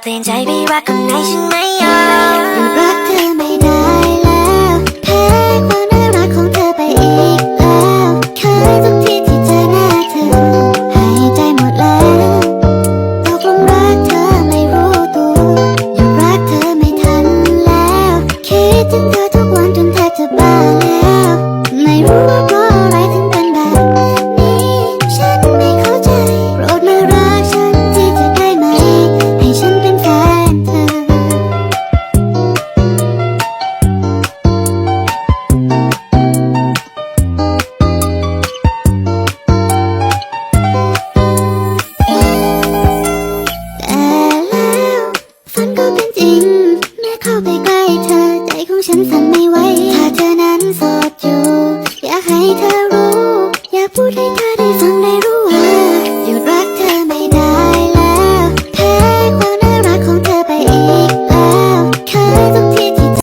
เปลี่ยนใจไม่รักคนไหนฉันไม่ยอมรักเธอไม่ได้แล้วแพ้ความน่ารักของเธอไปอีกแล้วเคยทุกที่ที่เจอหน้าเธอหายใจหมดแล้วตกคงรักเธอไม่รู้ตัวยังรักเธอไม่ทันแล้ว คิดถึงเธอทุกวันจนแทบจะบ้าแล้วไม่รู้ จริง แม้เข้าไปใกล้เธอ ใจของฉันสั่นไม่ไหว